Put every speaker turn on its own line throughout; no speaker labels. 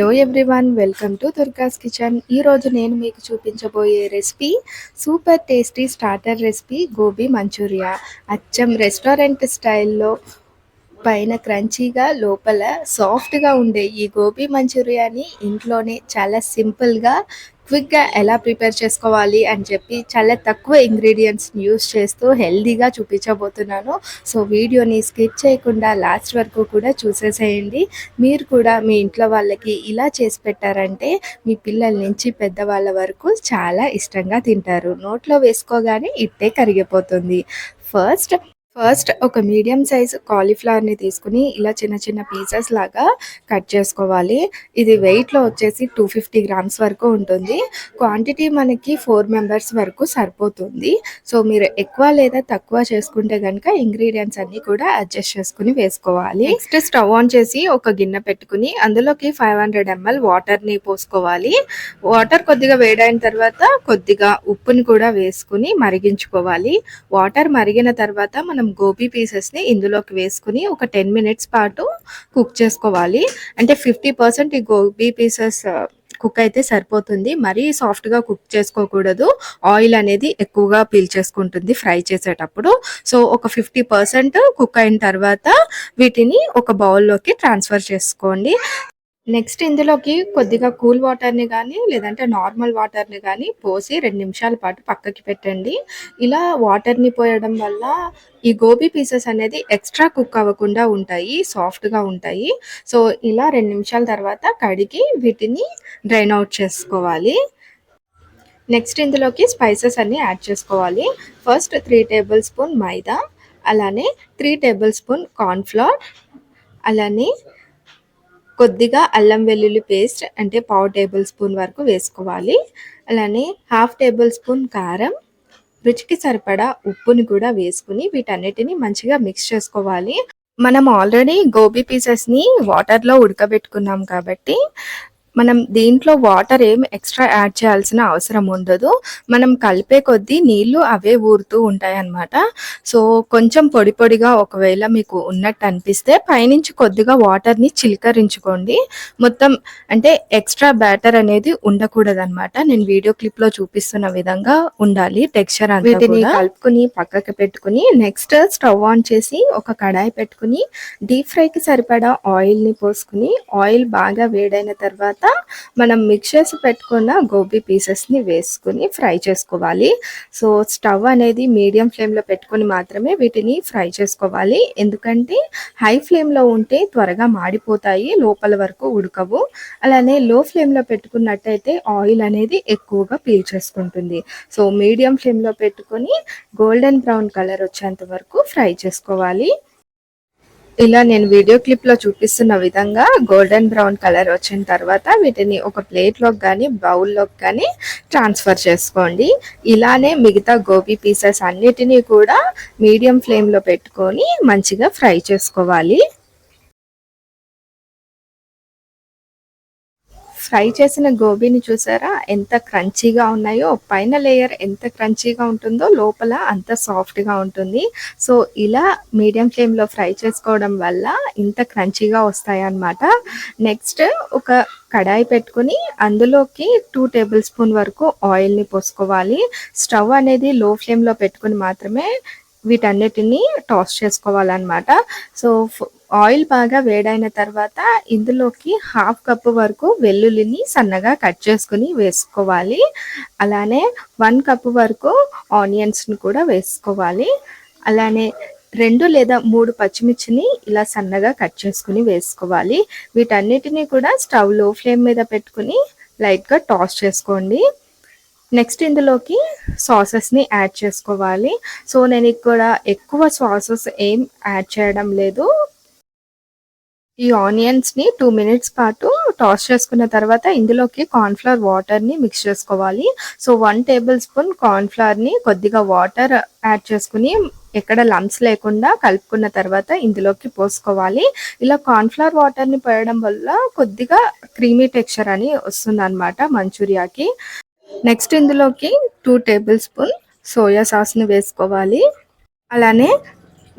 Hello everyone welcome to Durga's kitchen. ఈరోజు నేను మీకు చూపించబోయే recipe super tasty starter recipe gobi Manchuria. అచ్చం రెస్టారెంట్ స్టైల్లో పైన క్రంచీగా లోపల సాఫ్ట్గా ఉండే ఈ గోబీ మంచూరియాని ఇంట్లోనే చాలా సింపుల్గా క్విక్గా ఎలా ప్రిపేర్ చేసుకోవాలి అని చెప్పి చాలా తక్కువ ఇంగ్రీడియంట్స్ని యూస్ చేస్తూ హెల్దీగా చూపించబోతున్నాను. సో వీడియోని స్కిప్ చేయకుండా లాస్ట్ వరకు కూడా చూసేసేయండి. మీరు కూడా మీ ఇంట్లో వాళ్ళకి ఇలా చేసి పెట్టారంటే మీ పిల్లల నుంచి పెద్దవాళ్ళ వరకు చాలా ఇష్టంగా తింటారు. నోట్లో వేసుకోగానే ఇట్టే కరిగిపోతుంది. ఫస్ట్ ఫస్ట్ ఒక మీడియం సైజ్ కాలీఫ్లవర్ని తీసుకుని ఇలా చిన్న చిన్న పీసెస్ లాగా కట్ చేసుకోవాలి. ఇది వెయిట్లో వచ్చేసి టూ ఫిఫ్టీ గ్రామ్స్ వరకు ఉంటుంది. క్వాంటిటీ మనకి ఫోర్ మెంబర్స్ వరకు సరిపోతుంది. సో మీరు ఎక్కువ లేదా తక్కువ చేసుకుంటే కనుక ఇంగ్రీడియంట్స్ అన్నీ కూడా అడ్జస్ట్ చేసుకుని వేసుకోవాలి. నెక్స్ట్ స్టవ్ ఆన్ చేసి ఒక గిన్నె పెట్టుకుని అందులోకి ఫైవ్ హండ్రెడ్ ఎంఎల్ వాటర్ని పోసుకోవాలి. వాటర్ కొద్దిగా వేడైన తర్వాత కొద్దిగా ఉప్పుని కూడా వేసుకుని మరిగించుకోవాలి. వాటర్ మరిగిన తర్వాత మనం గోబీ పీసెస్ని ఇందులోకి వేసుకుని ఒక టెన్ మినిట్స్ పాటు కుక్ చేసుకోవాలి. అంటే ఫిఫ్టీ పర్సెంట్ ఈ గోబీ పీసెస్ కుక్ అయితే సరిపోతుంది. మరీ సాఫ్ట్గా కుక్ చేసుకోకూడదు. ఆయిల్ అనేది ఎక్కువగా పీల్చేసుకుంటుంది ఫ్రై చేసేటప్పుడు. సో ఒక ఫిఫ్టీ పర్సెంట్ కుక్ అయిన తర్వాత వీటిని ఒక బౌల్లోకి ట్రాన్స్ఫర్ చేసుకోండి. నెక్స్ట్ ఇందులోకి కొద్దిగా కూల్ వాటర్ని కానీ లేదంటే నార్మల్ వాటర్ని కానీ పోసి రెండు నిమిషాల పాటు పక్కకి పెట్టండి. ఇలా వాటర్ని పోయడం వల్ల ఈ గోబీ పీసెస్ అనేది ఎక్స్ట్రా కుక్ అవ్వకుండా ఉంటాయి సాఫ్ట్గా ఉంటాయి. సో ఇలా రెండు నిమిషాల తర్వాత కడిగి వీటిని డ్రైన్ అవుట్ చేసుకోవాలి. నెక్స్ట్ ఇందులోకి స్పైసెస్ అన్నీ యాడ్ చేసుకోవాలి. First three table spoon maida అలానే త్రీ టేబుల్ స్పూన్ కార్న్ఫ్లవర్ అలానే కొద్దిగా అల్లం వెల్లుల్లి పేస్ట్ అంటే పావు టేబుల్ స్పూన్ వరకు వేసుకోవాలి. అలానే హాఫ్ టేబుల్ స్పూన్ కారం రుచికి సరిపడా ఉప్పుని కూడా వేసుకుని వీటన్నిటిని మంచిగా మిక్స్ చేసుకోవాలి. మనం ఆల్రెడీ గోబీ పీసెస్ని వాటర్లో ఉడకబెట్టుకున్నాం కాబట్టి మనం దీంట్లో వాటర్ ఏం ఎక్స్ట్రా యాడ్ చేయాల్సిన అవసరం ఉండదు. మనం కలిపే కొద్దీ నీళ్ళు అవే ఊరుతూ ఉంటాయి అన్నమాట సో కొంచెం పొడి పొడిగా ఒకవేళ మీకు ఉన్నట్టు అనిపిస్తే పైనుంచి కొద్దిగా వాటర్ని చిలకరించుకోండి. మొత్తం అంటే ఎక్స్ట్రా బ్యాటర్ అనేది ఉండకూడదు అనమాట నేను వీడియో క్లిప్లో చూపిస్తున్న విధంగా ఉండాలి టెక్స్చర్ వీటిని కలుపుకుని పక్కకి పెట్టుకుని నెక్స్ట్ స్టవ్ ఆన్ చేసి ఒక కడాయి పెట్టుకుని డీప్ ఫ్రైకి సరిపడా ఆయిల్ని పోసుకుని ఆయిల్ బాగా వేడైన తర్వాత మనం మిక్స్ చేసి పెట్టుకున్న గోబీ పీసెస్ని వేసుకుని ఫ్రై చేసుకోవాలి. సో స్టవ్ అనేది మీడియం ఫ్లేమ్లో పెట్టుకొని మాత్రమే వీటిని ఫ్రై చేసుకోవాలి. ఎందుకంటే హై ఫ్లేమ్లో ఉంటే త్వరగా మాడిపోతాయి లోపల వరకు ఉడకవు. అలానే లో ఫ్లేమ్లో పెట్టుకున్నట్టయితే ఆయిల్ అనేది ఎక్కువగా పీల్చేసుకుంటుంది సో మీడియం ఫ్లేమ్లో పెట్టుకొని గోల్డెన్ బ్రౌన్ కలర్ వచ్చేంత వరకు ఫ్రై చేసుకోవాలి. ఇలా నేను వీడియో క్లిప్లో చూపిస్తున్న విధంగా గోల్డెన్ బ్రౌన్ కలర్ వచ్చిన తర్వాత వీటిని ఒక ప్లేట్లోకి కానీ బౌల్లోకి కానీ ట్రాన్స్ఫర్ చేసుకోండి. ఇలానే మిగతా గోబీ పీసెస్ అన్నిటినీ కూడా మీడియం ఫ్లేమ్లో పెట్టుకొని మంచిగా ఫ్రై చేసుకోవాలి. ఫ్రై చేసిన గోబీని చూసారా? ఎంత క్రంచీగా ఉన్నాయో పైన లేయర్ ఎంత క్రంచీగా ఉంటుందో లోపల అంత సాఫ్ట్గా ఉంటుంది. సో ఇలా మీడియం ఫ్లేమ్లో ఫ్రై చేసుకోవడం వల్ల ఇంత క్రంచీగా వస్తాయి అన్నమాట నెక్స్ట్ ఒక కడాయి పెట్టుకుని అందులోకి టూ టేబుల్ స్పూన్ వరకు ఆయిల్ని పోసుకోవాలి. స్టవ్ అనేది లో ఫ్లేమ్లో పెట్టుకుని మాత్రమే వీటన్నిటిని టాస్ చేసుకోవాలన్నమాట. సో ఆయిల్ బాగా వేడైన తర్వాత ఇందులోకి హాఫ్ కప్ వరకు వెల్లుల్లిని సన్నగా కట్ చేసుకుని వేసుకోవాలి. అలానే వన్ కప్ వరకు ఆనియన్స్ని కూడా వేసుకోవాలి. అలానే రెండు లేదా మూడు పచ్చిమిర్చిని ఇలా సన్నగా కట్ చేసుకుని వేసుకోవాలి. వీటన్నిటిని కూడా స్టవ్లో ఫ్లేమ్ మీద పెట్టుకుని లైట్గా టాస్ చేసుకోండి. నెక్స్ట్ ఇందులోకి సాసెస్ని యాడ్ చేసుకోవాలి. సో నేను ఇక్కడ ఎక్కువ సాసెస్ ఏం యాడ్ చేయడం లేదు. ఈ ఆనియన్స్ని టూ మినిట్స్ పాటు టాస్ చేసుకున్న తర్వాత ఇందులోకి కార్న్ఫ్లవర్ వాటర్ని మిక్స్ చేసుకోవాలి. సో వన్ టేబుల్ స్పూన్ కార్న్ఫ్లవర్ని కొద్దిగా వాటర్ యాడ్ చేసుకుని ఎక్కడ లంప్స్ లేకుండా కలుపుకున్న తర్వాత ఇందులోకి పోసుకోవాలి. ఇలా కార్న్ఫ్లవర్ వాటర్ని పోయడం వల్ల కొద్దిగా క్రీమీ టెక్స్చర్ అని వస్తుంది అనమాట మంచూరియాకి. నెక్స్ట్ ఇందులోకి టూ టేబుల్ స్పూన్ సోయా సాస్ని వేసుకోవాలి. అలానే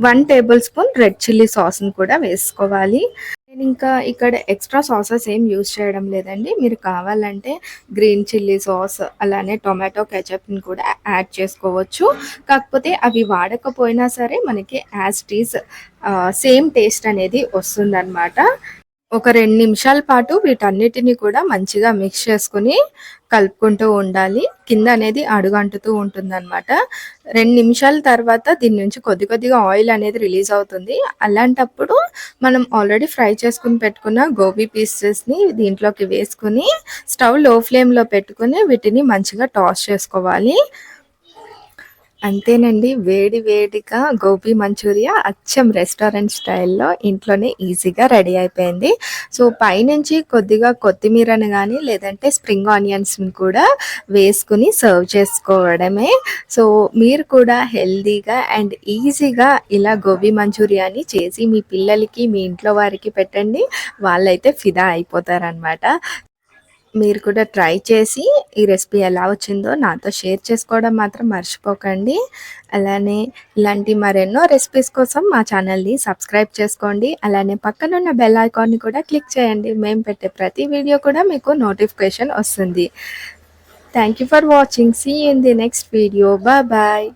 one table spoon red chilli సాస్ని కూడా వేసుకోవాలి. నేను ఇంకా ఇక్కడ ఎక్స్ట్రా సాసెస్ ఏం యూజ్ చేయడం లేదండి. మీరు కావాలంటే గ్రీన్ చిల్లీ సాస్ అలానే టొమాటో కెచప్ని కూడా యాడ్ చేసుకోవచ్చు. కాకపోతే అవి వాడకపోయినా సరే మనకి యాజ్ టీస్ సేమ్ టేస్ట్ అనేది వస్తుందన్నమాట. ఒక రెండు నిమిషాల పాటు వీటన్నిటిని కూడా మంచిగా మిక్స్ చేసుకుని కలుపుకుంటూ ఉండాలి. కింద అనేది అడుగంటుతూ ఉంటుంది అనమాట రెండు నిమిషాల తర్వాత దీని నుంచి కొద్ది కొద్దిగా ఆయిల్ అనేది రిలీజ్ అవుతుంది. అలాంటప్పుడు మనం ఆల్రెడీ ఫ్రై చేసుకుని పెట్టుకున్న గోబీ పీసెస్ని దీంట్లోకి వేసుకుని స్టవ్లో ఫ్లేమ్లో పెట్టుకుని వీటిని మంచిగా టాస్ చేసుకోవాలి. అంతేనండి. వేడి వేడిగా గోబీ మంచూరియా అచ్చం రెస్టారెంట్ స్టైల్లో ఇంట్లోనే ఈజీగా రెడీ అయిపోయింది. సో పైనుంచి కొద్దిగా కొత్తిమీరను కానీ లేదంటే స్ప్రింగ్ ఆనియన్స్ని కూడా వేసుకుని సర్వ్ చేసుకోవడమే. సో మీరు కూడా హెల్దీగా అండ్ ఈజీగా ఇలా గోబీ మంచూరియాని చేసి మీ పిల్లలకి మీ ఇంట్లో వారికి పెట్టండి. వాళ్ళైతే ఫిదా అయిపోతారనమాట మీరు కూడా ట్రై చేసి ఈ రెసిపీ ఎలా వచ్చిందో నాతో షేర్ చేసుకోవడం మాత్రం మర్చిపోకండి. అలానే ఇలాంటి మరెన్నో రెసిపీస్ కోసం మా ఛానల్ని సబ్స్క్రైబ్ చేసుకోండి. అలానే పక్కనున్న బెల్ ఐకాన్ని కూడా క్లిక్ చేయండి. మేము పెట్టే ప్రతి వీడియో కూడా మీకు నోటిఫికేషన్ వస్తుంది. Thank you for watching see in the next video bye bye